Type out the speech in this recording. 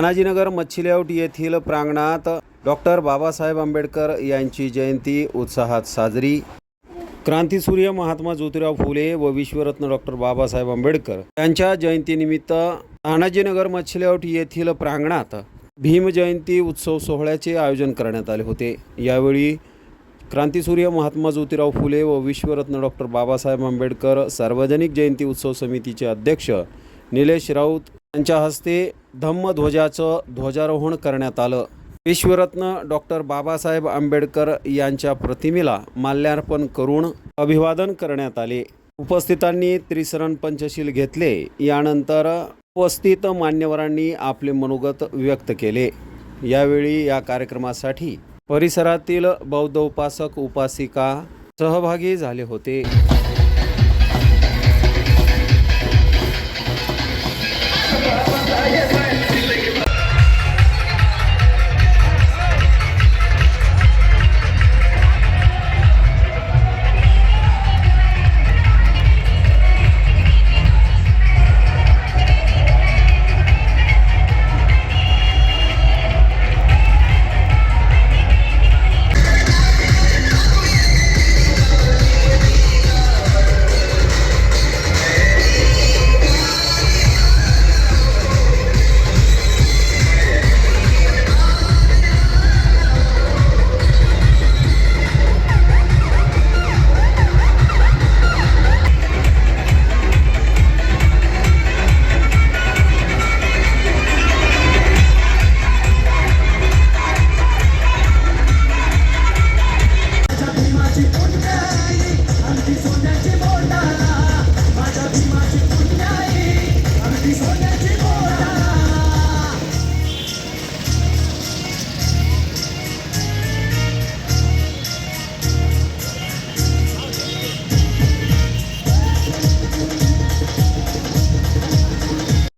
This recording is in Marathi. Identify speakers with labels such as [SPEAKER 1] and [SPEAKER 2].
[SPEAKER 1] तानाजीनगर मच्छीलेआउट येथील प्रांगणात डॉक्टर बाबासाहेब आंबेडकर यांची जयंती उत्साहात साजरी. क्रांतीसूर्य महात्मा ज्योतिराव फुले व विश्वरत्न डॉक्टर बाबासाहेब आंबेडकर यांच्या जयंतीनिमित्त तानाजीनगर मच्छीलेआउट येथील प्रांगणात भीम जयंती उत्सव सोहळ्याचे आयोजन करण्यात आले होते. यावेळी क्रांतीसूर्य महात्मा ज्योतिराव फुले व विश्वरत्न डॉक्टर बाबासाहेब आंबेडकर सार्वजनिक जयंती उत्सव समितीचे अध्यक्ष निलेश राऊत यांच्या हस्ते धम्मध्वजाचं ध्वजारोहण करण्यात आलं. विश्वरत्न डॉक्टर बाबासाहेब आंबेडकर यांच्या प्रतिमेला माल्यार्पण करून अभिवादन करण्यात आले. उपस्थितांनी त्रिसरण पंचशील घेतले. यानंतर उपस्थित मान्यवरांनी आपले मनोगत व्यक्त केले. यावेळी या कार्यक्रमासाठी परिसरातील बौद्ध उपासक उपासिका सहभागी झाले होते.